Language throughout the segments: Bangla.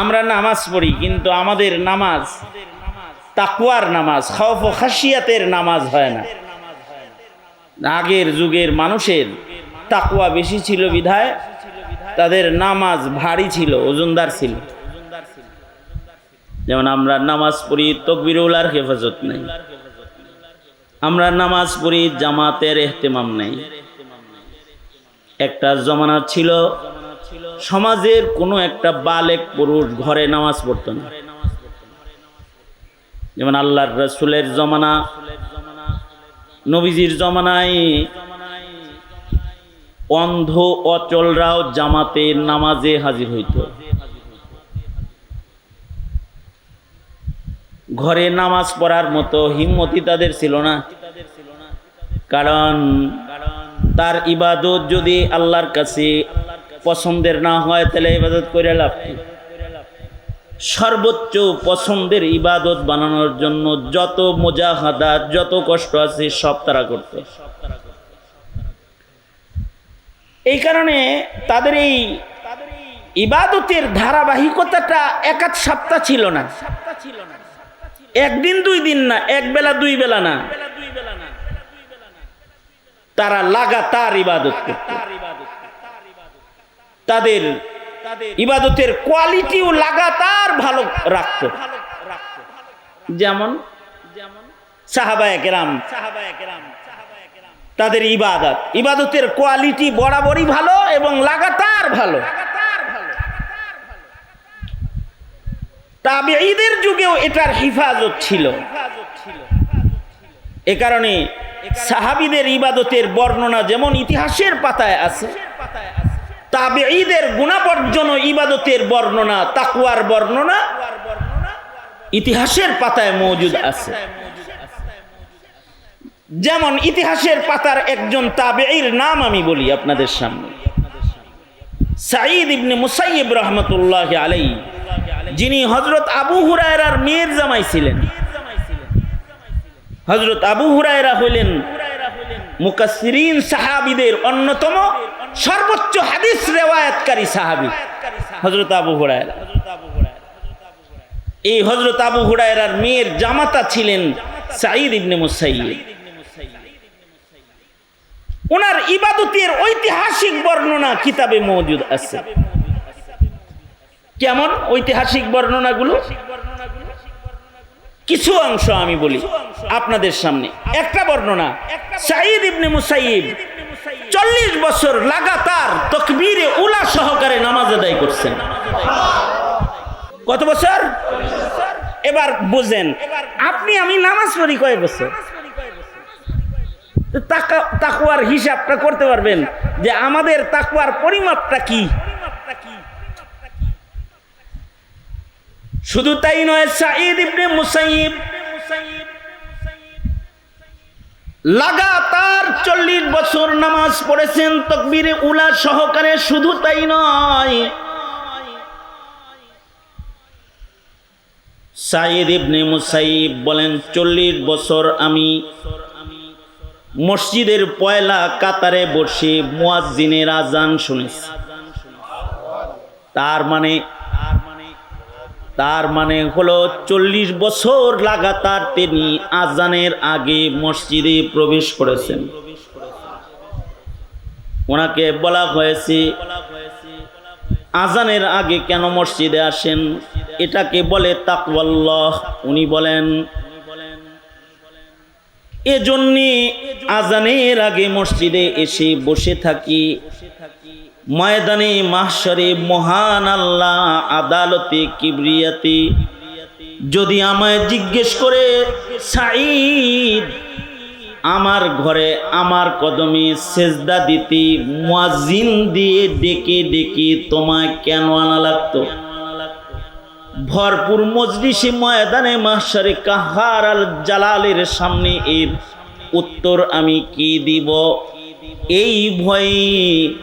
আমরা নামাজ পড়ি, কিন্তু আমাদের নামাজ তাকুয়ার নামাজ, খাওফ খাসিয়াতের নামাজ হয় না। আগের যুগের মানুষের তাকুয়া বেশি ছিল বিধায়, তাদের নামাজ ভারী ছিল, ওজনদার ছিল। যেমন আমরা নামাজ পড়ি তকবিরুলার হেফাজত নেই। আমরা নামাজ পড়ি, জামাতের এহতেমাম নেই। একটা জমানা ছিল সমাজের কোনো একটা বালেক পুরুষ ঘরে নামাজ পড়তো না। যেমন আল্লাহর রসুলের জমানা, নবীজির জমানায় অন্ধ, অচলরাও জামাতে নামাজে হাজির হইত। ঘরে নামাজ পড়ার মতো হিম্মতি তাদের ছিল না। কারণ তার ইবাদত যদি আল্লাহর কাছে পছন্দের না হয়, তাহলে ইবাদত করে লাভ কি? সর্বোচ্চ পছন্দের ইবাদত বানানোর জন্য যত মোজাহাদা, যত কষ্ট আছে, সব তারা করত। এই কারণে তাদের এই ইবাদতের ধারাবাহিকতাটা একাধ সপ্তাহ ছিল না। একদিন দুই দিন না, এক বেলা দুই বেলা না। তারা লাগাতার ইবাদত করত। তাদের ইবাদতের কোয়ালিটিও লাগাতার ভালো রাখত। যেমন তাদের ইবাদত। ইবাদতের কোয়ালিটি বরাবরই ভালো এবং লাগাতার ভালো। তবে ঈদের যুগেও এটার হিফাজত ছিল। এ কারণে সাহাবিদের ইবাদতের বর্ণনা যেমন ইতিহাসের পাতায় আছে তাবেঈদের গুণাবর্জন ও ইবাদতের বর্ণনা তাকুয়ার বর্ণনা, ইতিহাসের পাতায় মজুদ আছে। যেমন ইতিহাসের পাতার একজন তাবেঈর নাম আমি বলি আপনাদের সামনে। সাঈদ ইবনে মুসাইব রহমতুল্লাহ আলাই যিনি হজরত আবু হুরায়রার মেয়ের জামাই ছিলেন। হজরত আবু হুরায়রা হইলেন মুকাসসিরিন সাহাবিদের অন্যতম সর্বোচ্চ হাদিস রেওয়ায়াতকারী সাহাবী। হজরত আবু হুরায়রা। এই হজরত আবু হুরায়রার মেয়ের জামাতা ছিলেন সাঈদ ইবনে মুসাইয়িব ওনার ইবাদতের ঐতিহাসিক বর্ণনা কিতাবে মজুদ আছে। কেমন ঐতিহাসিক বর্ণনাগুলো? কিছু অংশ আমি বলি আপনাদের সামনে। একটা বর্ণনা, সাঈদ ইবনে মুসাইব চল্লিশ বছর লাগাতার তকবীরে উলা সহকারে নামাজ আদায় করছেন। কত বছর? এবার বুঝেন, আপনি আমি নামাজ পড়ি কয় বছর? তো তাকা- তাকওয়ার হিসাবটা করতে পারবেন যে আমাদের তাকওয়ার পরিমাপটা কি? শুধু তাই নয়, সাঈদ ইবনে মুসাইব, লাগাতার চল্লিশ বছর নামাজ পড়েছেন, তকবীরে উলা সহকারে শুধু তাই নয়। সাইদ ইবনে মুসাইব বলেন, চল্লিশ বছর আমি মসজিদের পয়লা কাতারে বসে মুয়াজ্জিনের আজান শুনেছি। তার মানে তার মানে হলো চল্লিশ বছর লাগাতার তিনি আজানের আগে মসজিদে প্রবেশ করেছেন। ওনাকে বলা হয়েছে, আজানের আগে কেন মসজিদে আসেন? এটাকে বলে তাকওয়াল্লাহ। উনি বলেন, এজন্যে আজানের আগে মসজিদে এসে বসে থাকি। ময়দানে মাহশরে মহান আল্লাহ, আদালতে কিবরিয়াতে। যদি আমায় জিজ্ঞেস করে, সাঈদ আমার ঘরে আমার কদমে সেজদা দিতে মুয়াজ্জিন দিয়ে ডেকে ডেকে তোমায় কেন আনা লাগতো? ভরপুর মজলিসে ময়দানে মাহশারে কাহার আল জালালের সামনে এর উত্তর আমি কি দিব? এই ভয়ে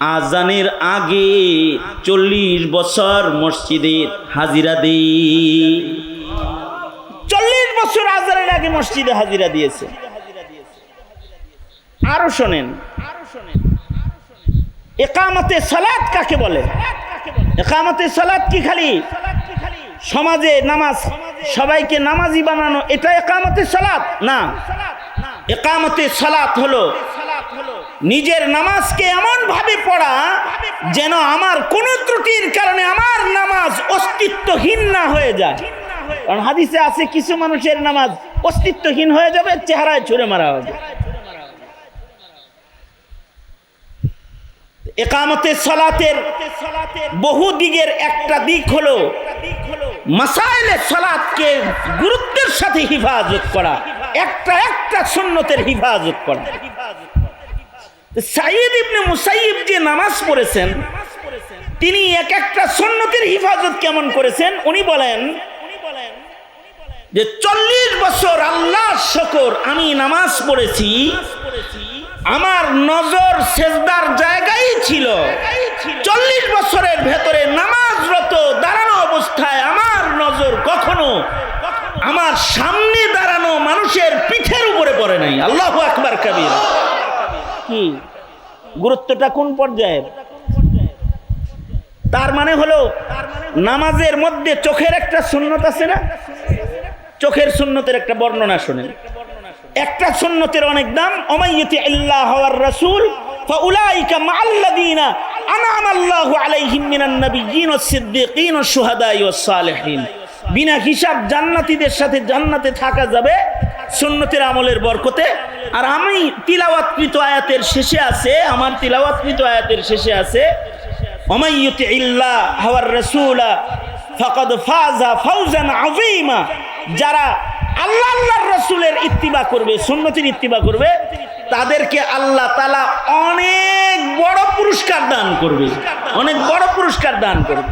আজানের আগে চল্লিশ বছর মসজিদে হাজিরা দিই। বছর আজানের আগে মসজিদে হাজিরা দিয়েছে। আরও শোনেন। একামতে সালাত কাকে বলে? একামতে সালাত কি খালি? সমাজে নামাজ, সবাইকে নামাজি বানানো, এটা একামতে সালাত? না। একামতে সালাত হলো নিজের নামাজকে এমন ভাবে পড়া যেন আমার কোন ত্রুটির কারণে আমার নামাজ অস্তিত্বহীন না হয়ে যায়। কারণ হাদিসে আছে, কিছু মানুষের নামাজ অস্তিত্বহীন হয়ে যাবে, চেহারায় ছুড়ে মারা হবে। একামতে সালাতের বহু দিকের একটা দিক হলো মাসাইলে গুরুত্বের সাথে হিফাজত করা, একটা একটা সুন্নতের হিফাজত করা। সাইদ ইবনে মুসাইব যে নামাজ পড়েছেন, তিনি এক একটা সুন্নতের হিফাজত কেমন করেছেন? উনি বলেন যে চল্লিশ বছর আল্লাহ শকর, আমি নামাজ পড়েছি, আমার নজর সেজদার জায়গায় ছিল। চল্লিশ বছরের ভেতরে নামাজরত দাঁড়ানো অবস্থায় আমার নজর কখনো আমার সামনে দাঁড়ানো মানুষের পিঠের উপরে পড়ে নাই। আল্লাহ আকবার কবির। কি? গুরুত্বটা কোন পর্যায়ের? তার মানে হলো, নামাজের মধ্যে চোখের একটা শূন্যতা আছে না? চোখের সুন্নতের একটা বর্ণনা শোনেন। একটা সুন্নতের অনেক দাম অমাইয়তি আল্লাহ হওয়ার রাসূল, ফাউলাইকা মাআল্লাযীনা আনআমা আল্লাহু আলাইহিম মিনান নাবিয়্যিন ওয়াস সিদ্দীকিন ওয়াস শুহাদাই ওয়াস বিনা হিসাব জান্নাতীদের সাথে জান্নাতে থাকা যাবে সুন্নতের আমলের বরকতে। আর আমি তিলাওয়াতকৃত আয়াতের শেষে আছে, আমার তিলাওয়াতকৃত আয়াতের শেষে আছে অমাইয়তি ইল্লাহ হওয়ার রাসূলা, ফাকাদ ফাজা ফাউজান আযীমা। যারা আল্লাহ আল্লাহর রসুলের ইত্তিবা করবে, সুন্নতির ইত্তিবা করবে, তাদেরকে আল্লাহ তালা অনেক বড় পুরস্কার দান করবে। অনেক বড় পুরস্কার দান করবে।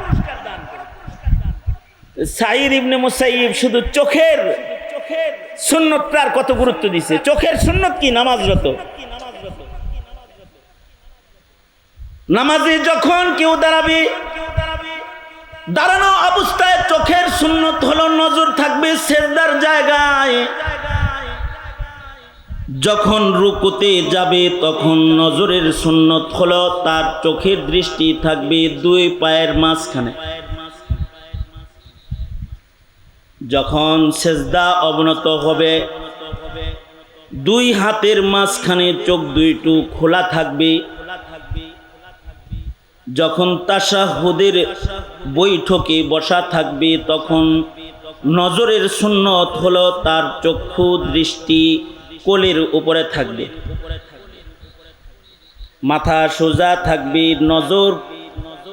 সাইদ ইবনে মুসাইব শুধু চোখের সুন্নতটার কত গুরুত্ব দিছে? চোখের সুন্নত কি? নামাজরত। নামাজে যখন কেউ দাঁড়াবে দাঁড়ানো অবস্থায় চোখের সুন্নত হলো নজর থাকবে সেজদার জায়গায়। যখন রুকুতে যাবে তখন নজরের সুন্নত হলো তার চোখের দৃষ্টি থাকবে দুই পায়ের মাঝখানে। যখন সেজদা অবনত হবে, দুই হাতের মাঝখানে চোখ দুইটু খোলা থাকবে। যখন তাসাহুদের বৈঠকে বসা থাকবে তখন নজরের সুন্নত হলো তার চক্ষু দৃষ্টি কোলের উপরে থাকবে। মাথা সোজা থাকবে, নজর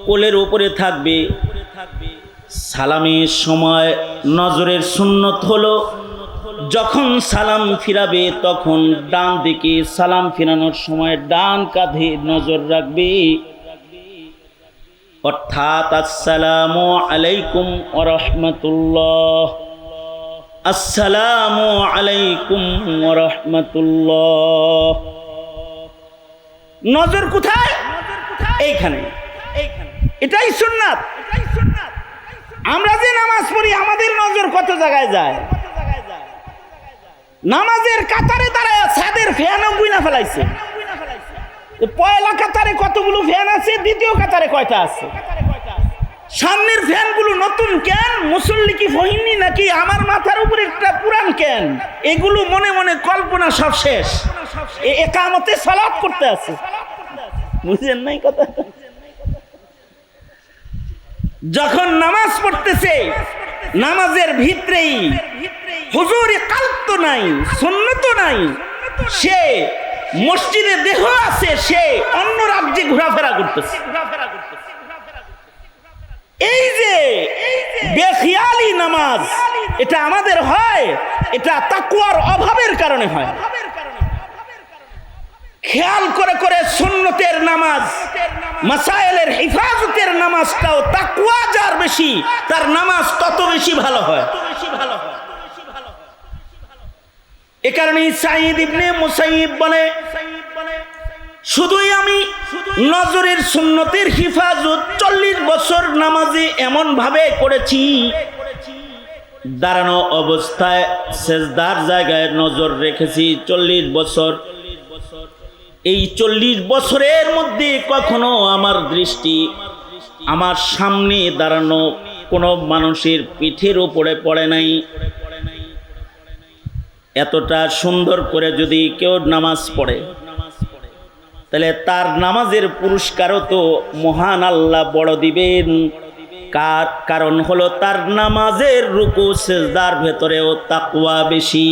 কোলের উপরে থাকবে। সালামের সময় নজরের সুন্নত হলো যখন সালাম ফিরাবে তখন ডান দিকে সালাম ফিরানোর সময় ডান কাঁধে নজর রাখবে। অর্থাৎ আসসালামু আলাইকুম ওরহমতুল্লাহ আসসালামু আলাইকুম ওরহমতুল্লাহ নজর কোথায়? এইখানে। এটাই সুন্নাত। আমরা যে নামাজ পড়ি, আমাদের নজর কত জায়গায় যায়? নামাজের কাতারে দাঁড়ায় ছাদের ফ্যানও গুইনা ফেলাইছে। পয়লা কাতারে কতগুলো ফ্যান আছে? দ্বিতীয় কাতারে কয়টা আছে? সামনের ফ্যানগুলো নতুন কেন? মুসল্লি কি ফহিনী নাকি আমার মাথার উপরে একটা পুরান কেন? এগুলো মনে মনে কল্পনা সব শেষ। একামতে সালাদ করতে আছে। বুঝলেন নাই কথা? যখন নামাজ পড়তেছে, নামাজের ভিতরেই হুজুরে কাল্প নাই সুন্নত নাই। সে মসজিদে দেহ আছে, সে অন্য রাজ্যে ঘোরাফেরা করতেছে। এই যে বেখিয়ালি নামাজ, এটা আমাদের হয়, এটা তাকুয়ার অভাবের কারণে হয়। খেয়াল করে করে সুন্নতের নামাজ মাসাইলের হেফাজতের নামাজটাও তাকুয়া যার বেশি, তার নামাজ তত বেশি ভালো হয় তত বেশি ভালো হয়। এ কারণে সাইদ ইবনে মুসাইব বলে, শুধুই আমি নজরের সুন্নতের হিফাজত চল্লিশ বছর নামাজে এমন ভাবে করেছি। দাঁড়ানো অবস্থায় সেজদার জায়গায় নজর রেখেছি চল্লিশ বছর। এই চল্লিশ বছরের মধ্যে কখনো আমার দৃষ্টি, আমার সামনে দাঁড়ানো কোনো মানুষের পিঠের উপরে পড়ে নাই। এতটা সুন্দর করে যদি কেউ নামাজ পড়ে, তাহলে তার নামাজের পুরস্কারও তো মহান আল্লাহ বড় দিবেন। কার কারণ হলো তার নামাজের রুকু সেজদার ভেতরেও তাকুয়া বেশি।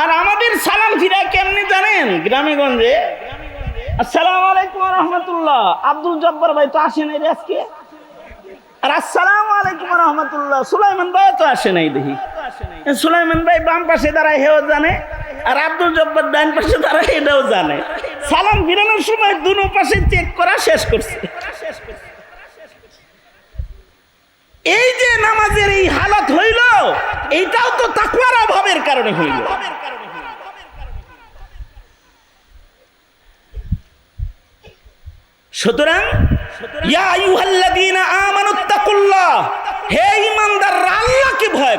আর আমাদের সালাম ফিরা কেমনি জানেন গ্রামে গঞ্জে আসসালামু আলাইকুম রহমতুল্লাহ। আব্দুল জব্বার ভাই তো আসেন আজকে? আর আসসালামু আলাইকুম রহমতুল্লাহ। সুলাইমান ভাই তো আসে নাই দেখি। সুলাইমান ভাই বাম পাশে দাঁড়ায় হেও জানে, আর আব্দুল জব্বার ডান পাশে দাঁড়ায় এটাও জানে। সালাম ফিরানোর সময় দুনো পাশে চেক করা শেষ করছে। এই যে নামাজের এই হালত হইল, এইটাও তো তাকুয়ার অভাবের কারণে হইল। সুতরাং ইয়া আইয়ুহাল্লাযীনা আমানুত্তাকুল্লাহ হে ঈমানদাররা আল্লাহকে ভয়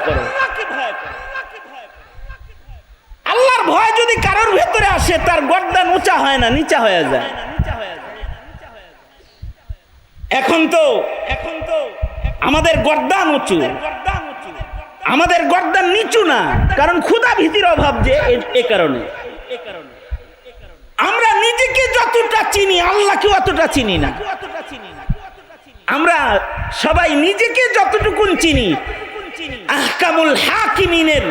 আল্লাহর ভয় যদি কারোর ভেতরে আসে, তার গর্দান উঁচা হয় না, নিচা হয়ে যায়। এখন তো এখন তো আমাদের গর্দান উঁচু। আমাদের গর্দান নিচু না, কারণ ক্ষুধা ভীতির অভাব যে এ কারণে। আমরা নিজেকে যতটা চিনি আল্লাহকে অতটা চিনি না। আমরা সবাই নিজেকে যতটুকুন চিনি, আহকামুল হাকিমিনের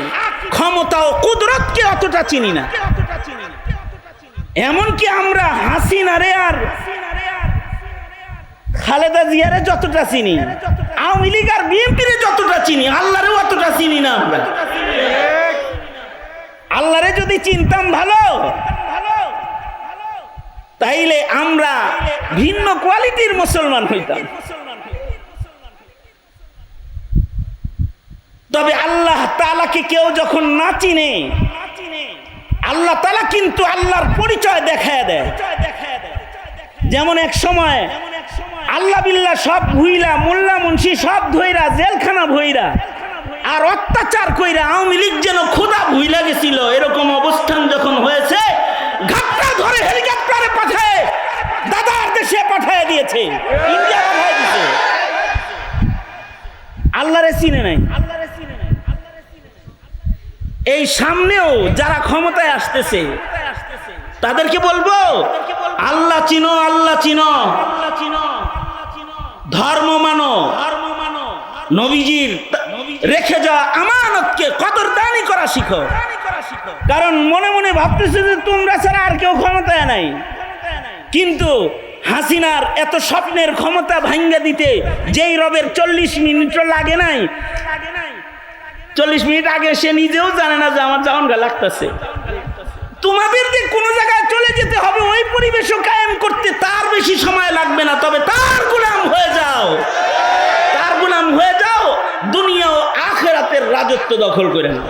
ক্ষমতা ও কুদরতকে অতটা চিনি না। এমনকি আমরা হাসিনারে আর খালেদা জিয়ারে যতটা চিনি, আওয়ামী লীগ আর বিএনপিরে যতটা চিনি আল্লাহরে অতটা চিনি না আমরা। আল্লাহরে যদি চিনতাম ভালো তাইলে আমরা ভিন্ন কোয়ালিটির মুসলমান হইতাম। তবে আল্লাহ তালাকে কেউ যখন না চিনে, আল্লাহ তালা কিন্তু আল্লাহর পরিচয় দেখায় দেয়। যেমন এক সময় আল্লাহ বিল্লাহ সব ভুইলা, মোল্লা, মুন্সি সব ধইরা, জেলখানা ভইরা আর অত্যাচার কইরা আওয়ামী লীগ যেন খোদা ভুইলা গেছিল, এরকম অবস্থান যখন হয়েছে ঘাটটা ধরে হেলিকপ্টারে পাঠায় দাদার দেশে পাঠায় দিয়েছে। ইন্ডিয়া পাঠায় দিয়েছে। আল্লাহরে চিনে নাই। এই সামনেও যারা ক্ষমতায় আসতেছে, তাদেরকে বলব, আল্লাহ চিনো আল্লাহ চিনো। ধর্ম মানো। ধর্ম মানো নবীজির রেখে যাওয়া আমানতকে কদরদানি করা শিখো। কারণ মনে মনে ভাবতেছে যে তোমরা ছাড়া আর কেউ ক্ষমতায় নাই। কিন্তু হাসিনার এত স্বপ্নের ক্ষমতা ভাঙ্গা দিতে যেই রবের চল্লিশ মিনিটও লাগে নাই, চল্লিশ মিনিট আগে সে নিজেও জানে না যে আমার জাউন গা লাগতেছে। তোমাদের যে কোনো জায়গায় চলে যেতে হবে, ওই পরিবেশও কায়েম করতে তার বেশি সময় লাগবে না, তবে তার গুলাম হয়ে যাও। তার গুলাম হয়ে যাও, দুনিয়া ও আখেরাতের রাজত্ব দখল করে নাও।